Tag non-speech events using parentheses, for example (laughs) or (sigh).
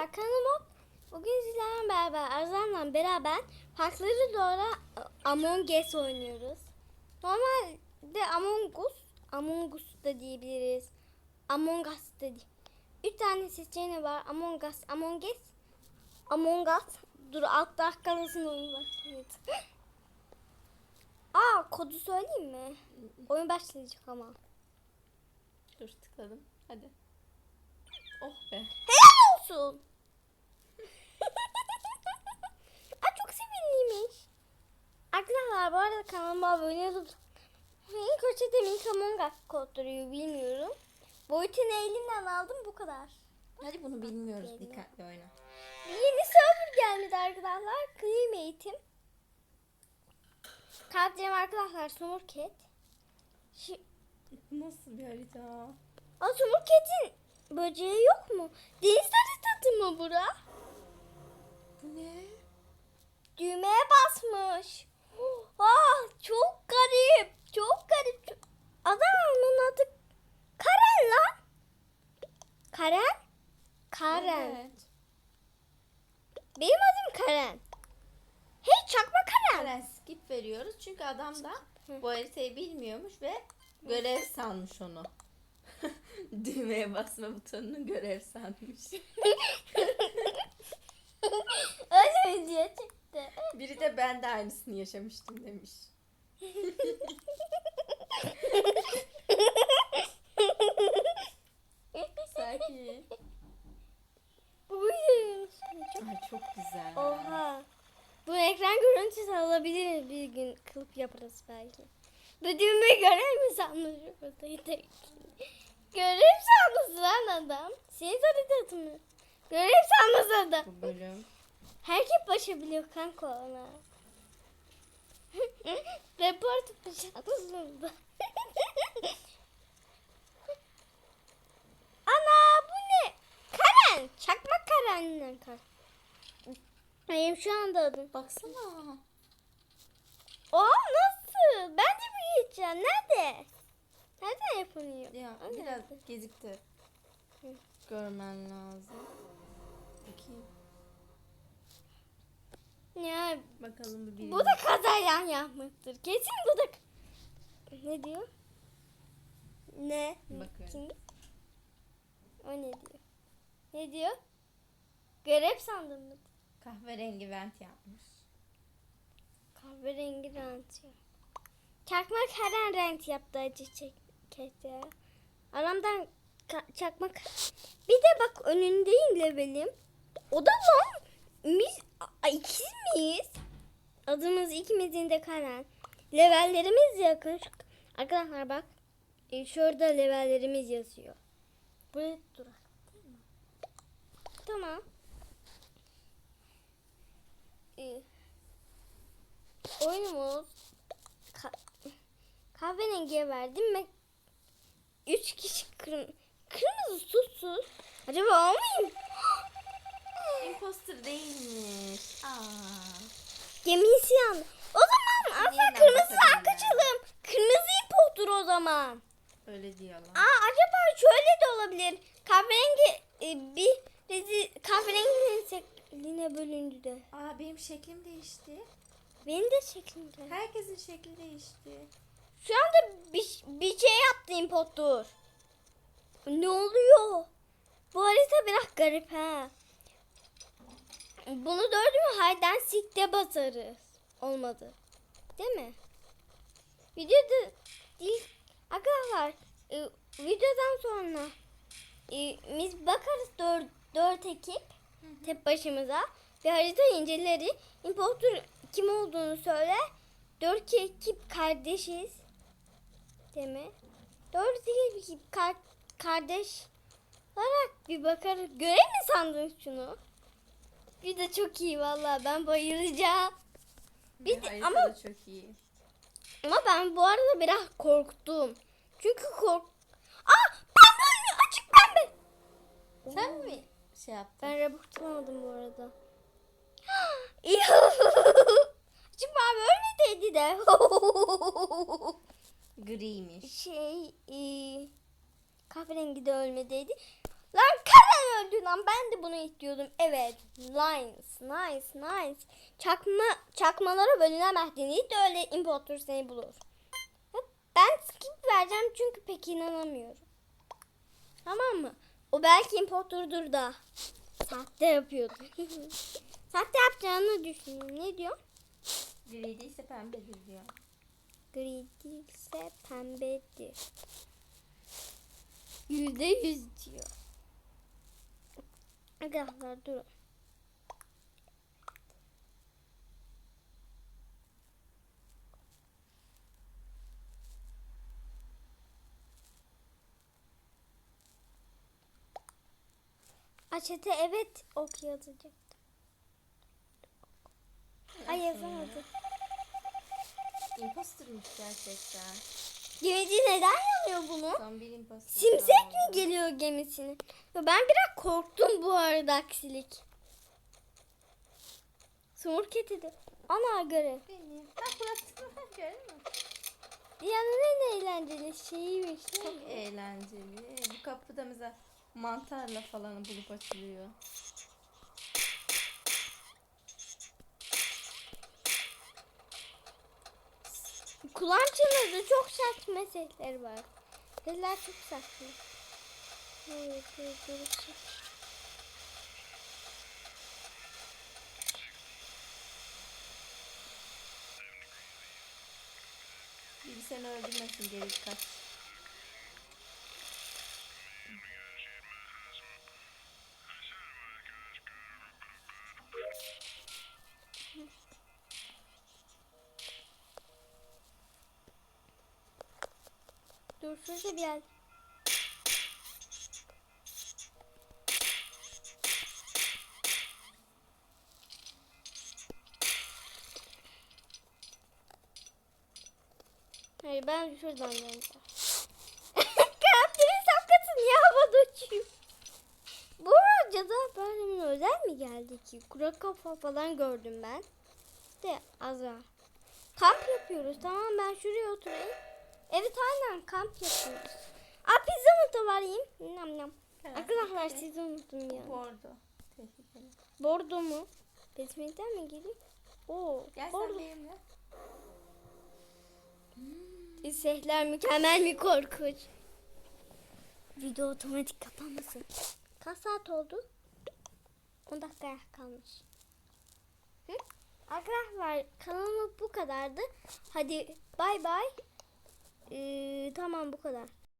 Arkadaşlar kanalıma bugün sizlerle beraber Arzan'la beraber farkları doğru Among Us oynuyoruz. Normalde Among Us, Among Us da diyebiliriz. Among Us da di- Üç tane seçeneği var. Among Us, Among Us, Among Us. Dur altta kalasın oyun başlayacak. Aa kodu söyleyeyim mi? Oyun başlayacak ama. Dur tıkladım. Hadi. Oh be. Helal olsun. Ay çok sevinliymiş. Arkadaşlar bu abone olup ilk önce de Milk Among Us kodluyor bilmiyorum. Boyutunu elimden aldım bu kadar. Hadi bunu bilmiyoruz. Geliyor. Dikkatli oyna. Yeni server gelmedi arkadaşlar. Clean eğitim. Kalplerim arkadaşlar Sumur Cat. Şi- Nasıl bir harita? Aa Sumur Cat'in böceği yok mu? Deniz haritası mı bura? Bu ne? Düğmeye basmış. Ah çok garip. Çok garip. Çok- Adamın adı Karen lan. Karen? Karen. Evet. Benim adım Karen. Hey çakma Karen. Karen skip veriyoruz çünkü adam da bu haritayı bilmiyormuş ve görev sanmış onu. (laughs) Düğmeye basma butonunu görev sanmış. (laughs) Öyle video çıktı. Biri de ben de aynısını yaşamıştım demiş. Sakin. Buyurun. Ay çok güzel. Oha. Bu ekran görüntüsü alabiliriz bir gün kılıp yaparız belki. Bu düğme görev mi sanmış? Görev sanmış lan adam. Senin haritası mı? Görev sanmış adam. Bu bölüm. Herkes başabiliyor kanka ona. (laughs) Report bıçaklısında. (laughs) Ana bu ne? Karen. Çakma Karen'den kar. Benim şu anda adım. Baksana. Aa nasıl? Ben de bir geçeceğim. Nerede? Nereden yapılıyor? Ya O biraz nerede? gezikti. Hı. Görmen lazım. Bakayım. Ya Bakalım bu birinci. bu da kazayan yapmıştır. Kesin bu da. Ne diyor? Ne? Bakıyorum. Kim? O ne diyor? Ne diyor? Görev sandım mı? Kahverengi vent yapmış. Kahverengi rant ya. Çakma karen rent yaptı acı çekti. Aramdan ka- çakma ka- Bir de bak önündeyim levelim. O da lan. Biz a- ikiz miyiz? Adımız ikimizin de Karen. Levellerimiz yakın. Arkadaşlar bak. e, Şurada levellerimiz yazıyor. Buraya durak. Tamam. İyi. Oyunumuz ka- kahverengiye verdim ve 3 kişi kırm- kırmızı susuz. Acaba o muyum? Imposter değilmiş. Aa. Gemisi yandı. O zaman Yeniden kırmızıdan bakabilirim. kaçalım. Kırmızı impostur o zaman. Öyle diyorlar. Aa acaba şöyle de olabilir. Kahverengi e, bir bizi kahverenginin şekline bölündü de. Aa benim şeklim değişti. Benim de şeklimde. Herkesin şekli değişti. Şu anda bir, bir şey yaptı impostor. Ne oluyor? Bu harita biraz garip ha. Bunu gördün mü? Hayden sikte basarız. Olmadı. Değil mi? Videoda değil. Arkadaşlar e, videodan sonra e, biz bakarız dört, dört ekip tek başımıza bir harita inceleri. Impostor kim olduğunu söyle. Dört ekip kardeşiz. Değil mi? Dört ekip kar, kardeş olarak bir bakarız. Görev mi sandın şunu? Bir de çok iyi vallahi ben bayılacağım. Bir de- ama- da çok iyi. Ama ben bu arada biraz korktum. Çünkü kork... Aa pembe önlü açık pembe. Sen mi şey yaptın? Ben raportlamadım bu arada. açık pembe ölmediydi de. (laughs) Griymiş. şey e, kahverengi de ölmediydi. Lan Karen öldü lan ben de bunu istiyordum. Evet. Nice. Nice. Nice. Çakma, çakmalara bölünemezsin. Hiç de öyle impostor seni bulur. Ben skip vereceğim çünkü pek inanamıyorum. Tamam mı? O belki impostordur da. Sahte yapıyordu. (laughs) Sahte yapacağını düşünüyorum. Ne diyor? Gri değilse pembedir diyor. Gri değilse pembedir. Yüzde yüz diyor. Arkadaşlar durun. Açete evet ok yazacak. Ay yazamadı. Imposter'mış gerçekten. Gemici neden yanıyor bunu? Simsek mi geliyor gemisine? Ben biraz korktum bu arada aksilik. Sumurket dedi. Ana göre. Beni. Ha bıraktım. Gördün mü? Dünyanın en eğlenceli şeyiymiş. Çok mi? eğlenceli. Bu kapıda mesela mantarla falan bulup açılıyor. Kulağım çınladı. Çok saçma sesler var. Sesler çok saçma. Evet, evet, evet. Biri seni öldürmesin geri kaç. Dur şurada bir yer. Hayır ben şuradan döneceğim. (laughs) Karakterin sakatı niye havada uçuyor? Bu arada bölümün özel mi geldi ki? Kura kafa falan gördüm ben. De az var. Kamp yapıyoruz tamam ben şuraya oturayım. Evet aynen kamp yapıyoruz. Aa pizza mı da var yiyeyim? Nam nam. Arkadaşlar sizi unuttum ya. Bordo. Tehlikeli. Bordo mu? Pesmekten mi gireyim? Oo. Gel bordo. sen benimle. Sehler mükemmel mi korkunç? Video otomatik kapanmasın. Kaç saat oldu? 10 dakika kalmış. Hı? Arkadaşlar kanalım bu kadardı. Hadi bay bay. Ee, tamam bu kadar.